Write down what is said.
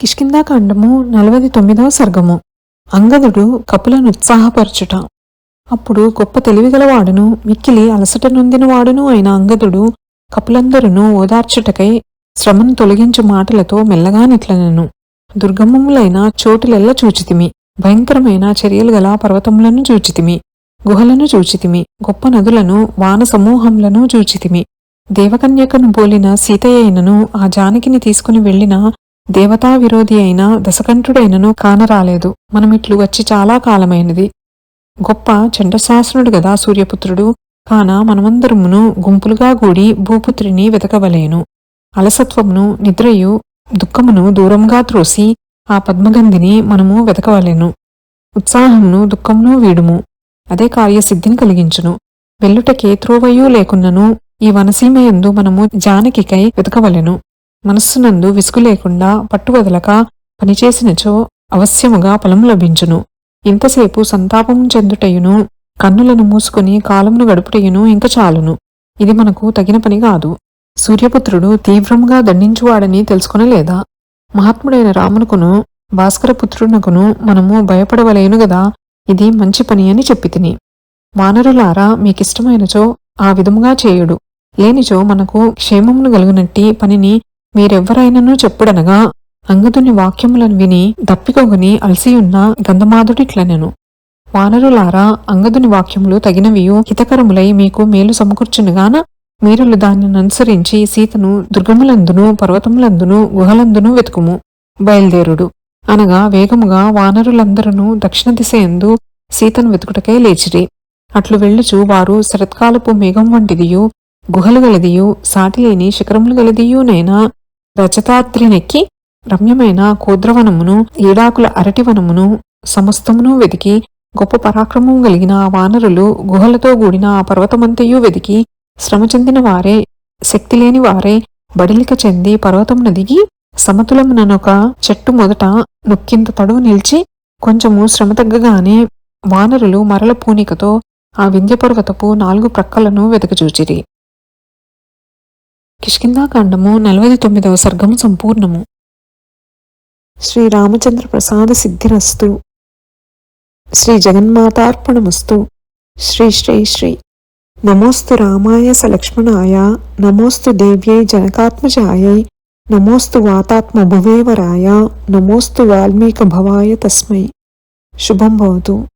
కిష్కిందాకాండము నలభై తొమ్మిదవ సర్గము. అంగదుడు కపులను ఉత్సాహపరచుట. అప్పుడు గొప్ప తెలివిగలవాడును మిక్కిలి అలసట నొందినవాడును అయిన అంగదుడు కపులందరును ఓదార్చుటకై శ్రమను తొలగించు మాటలతో మెల్లగా నిట్లనెను. దుర్గమములైన చోటులెల్ల చూచితిమి. భయంకరమైన చర్యలు గల పర్వతములను చూచితిమి. గుహలను చూచితిమి. గొప్ప నదులను వాన సమూహములను చూచితిమి. దేవకన్యకను బోలిన సీతయ్యనను ఆ జానకిని తీసుకుని వెళ్ళిన దేవతా విరోధి అయిన దశకంఠుడైనను కానరాలేదు. మనమిట్లు వచ్చి చాలా కాలమైనది. గొప్ప చండశాసనుడు గదా సూర్యపుత్రుడు. కాన మనమందరమును గుంపులుగా గూడి భూపుత్రిని వెతకవలేను. అలసత్వమును నిద్రయు దుఃఖమును దూరంగా త్రోసి ఆ పద్మగంధిని మనము వెతకవలెను. ఉత్సాహమును దుఃఖమును వీడుము. అదే కార్యసిద్ధిని కలిగించును. వెల్లుటకే త్రోవయూ లేకున్నను ఈ వనసీమయందు మనము జానకికై వెతకవలెను. మనస్సునందు విసుగు లేకుండా పట్టువదలక పనిచేసినచో అవశ్యముగా ఫలము లభించును. ఇంతసేపు సంతాపము చెందుటయును కన్నులను మూసుకుని కాలమును గడుపుటయును ఇంక చాలును. ఇది మనకు తగిన పని కాదు. సూర్యపుత్రుడు తీవ్రముగా దండించువాడని తెలుసుకునలేదా? మహాత్ముడైన రామునకును భాస్కరపుత్రునకును మనము భయపడవలేను గదా? ఇది మంచి పని అని చెప్పి తిని వానరులారా మీకిష్టమైనచో ఆ విధముగా చేయుడు. లేనిచో మనకు క్షేమమును గలుగునట్టి పనిని మీరెవ్వరైనను చెప్పుడనగా అంగదుని వాక్యములను విని దప్పికొగుని అలసియున్న గంధమాధుడిట్లనెను. వానరులారా అంగదుని వాక్యములు తగినవియు హితకరములై మీకు మేలు సమకూర్చునుగాన మీరులు దానిని అనుసరించి సీతను దుర్గములందును పర్వతములందును గుహలందును వెతుకుము. బయలుదేరుడు. అనగా వేగముగా వానరులందరూ దక్షిణ దిశ ఎందు సీతను వెతుకుటకై లేచిరి. అట్లు వెళ్ళుచు వారు శరత్కాలపు మేఘం వంటిదియు గుహలు గలదియు సాటిలేని శిఖరములు గలదియునైనా రజతాద్రినెక్కి రమ్యమైన కోద్రవనమును ఏడాకుల అరటివనమును సమస్తమును వెతికి గొప్ప పరాక్రమం కలిగిన వానరులు గుహలతో కూడిన ఆ పర్వతమంతయు వెతికి శ్రమ చెందిన వారే శక్తి లేని వారే బడిలిక చెంది పర్వతం దిగి సమతులముననొక చెట్టు మొదట నొక్కింత తడువు నిలిచి కొంచెము శ్రమ తగ్గగానే వానరులు మరల పూనికతో ఆ వింధ్య పర్వతపు నాలుగు ప్రక్కలను వెతకచూచిరి కిష్కిందాకాండము నలభై తొమ్మిదవ సర్గము సంపూర్ణము. శ్రీ రామచంద్ర ప్రసాద సిద్ధిరస్తు. శ్రీ జగన్మాతార్పణమస్తు. శ్రీ శ్రీ శ్రీ. నమోస్తు రామాయ సలక్ష్మణాయ నమోస్తు దేవ్యై జనకాత్మజాయై నమోస్తు వాతాత్మ భువేవరాయ నమోస్తు వాల్మీక భవాయ తస్మై. శుభం భవతు.